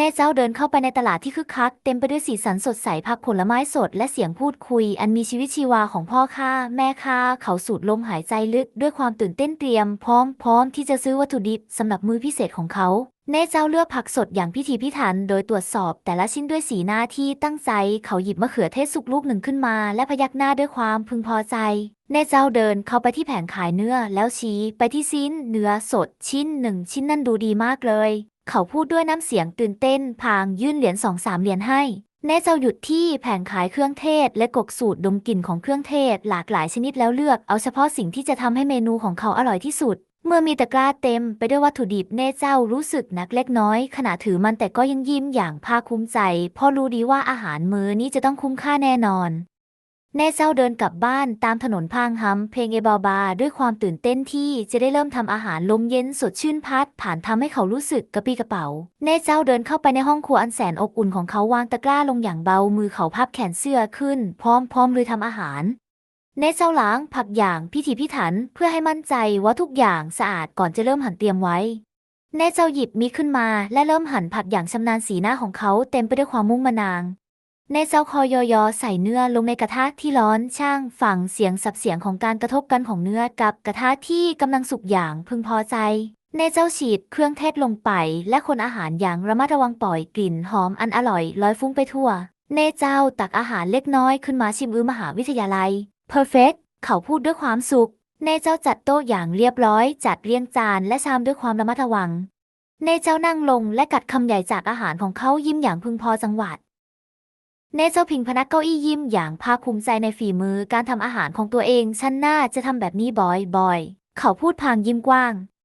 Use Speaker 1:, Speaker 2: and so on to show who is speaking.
Speaker 1: แน่เจ้าเดินเข้าไปในตลาดที่คึกคัก เต็มไปด้วยสีสันสดใสผักผลไม้สดและเสียงพูดคุย อันมีชีวิตชีวาของพ่อค้าแม่ค้าเขาสูดลมหายใจลึก ด้วยความตื่นเต้นเตรียม พร้อมพร้อมที่จะซื้อวัตถุดิบสำหรับมื้อพิเศษของเขาแน่เจ้าเลือกผักสดอย่างพิถีพิถัน โดยตรวจสอบแต่ละชิ้นด้วยสีหน้าที่ตั้งใจ เขาหยิบมะเขือเทศสุกลูกหนึ่งขึ้นมา และพยักหน้าด้วยความพึงพอใจ แน่เจ้าเดินเข้าไปที่แผงขายเนื้อแล้วชี้ไปที่ชิ้นเนื้อสดชิ้นหนึ่งชิ้นนั่นดูดีมากเลย เขาพูดด้วยน้ำเสียงตื่นเต้น พางยื่นเหรียญสองสามเหรียญให้ แน่เจ้าหยุดที่แผงขายเครื่องเทศและกกสูตรดมกลิ่นของเครื่องเทศหลากหลายชนิดแล้วเลือกเอาเฉพาะสิ่งที่จะทำให้เมนูของเขาอร่อยที่สุด เมื่อมีตะกร้าเต็มไปด้วยวัตถุดิบเน่เจ้ารู้สึกนักเล็กน้อย ขณะถือมันแต่ก็ยังยิ้มอย่างภาคภูมิใจเพราะรู้ดีว่าอาหารมื้อนี้จะต้องคุ้มค่าแน่นอน แน่เจ้าเดินกลับบ้านตามถนนพางฮัมเพลงเอบาบา ด้วยความตื่นเต้นที่จะได้เริ่มทำอาหารลมเย็นสดชื่นพัด ผ่านทำให้เขารู้สึกกระปรี้กระเป๋า แน่เจ้าเดินเข้าไปในห้องครัวอันแสนอบอุ่นของเขาวางตะกร้าลงอย่างเบามือเขาพับแขนเสื้อขึ้น พร้อมพร้อมเลยทำอาหาร แน่เจ้าล้างผักอย่างพิถีพิถันเพื่อให้มั่นใจว่าทุกอย่างสะอาดก่อนจะเริ่มหั่นเตรียมไว้แน่เจ้าหยิบมีดขึ้นมาและเริ่มหั่นผักอย่างชำนาญสีหน้าของเขาเต็มไปด้วยความมุ่งมานาง ในเจ้าคอยอยอใส่เนื้อลงในกระทะที่ร้อนช่างฝังเสียงสับเสียงของการกระทบกันของเนื้อกับกระทะที่กำลังสุกอย่างพึงพอใจ ในเจ้าฉีดเครื่องเทศลงไป และคนอาหารอย่างระมัดระวังปล่อยกลิ่นหอมอันอร่อยลอยฟุ้งไปทั่ว เนเจ้าตักอาหารเล็กน้อยขึ้นมาชิมอื้อมหาวิทยาลัย perfect เขาพูดด้วยความสุข เนเจ้าจัดโต๊ะอย่างเรียบร้อย จัดเรียงจานและชามด้วยความระมัดระวัง เนเจ้านั่งลงและกัดคำใหญ่จากอาหารของเขายิ้มอย่างพึงพอจังหวัด เนเจอร์พิงพนักเก้าอี้ยิ้มอย่างภาคภูมิใจในฝีมือการทำอาหารของตัวเอง ฉันน่าจะทำแบบนี้บ่อยๆ เขาพูดพางยิ้มกว้าง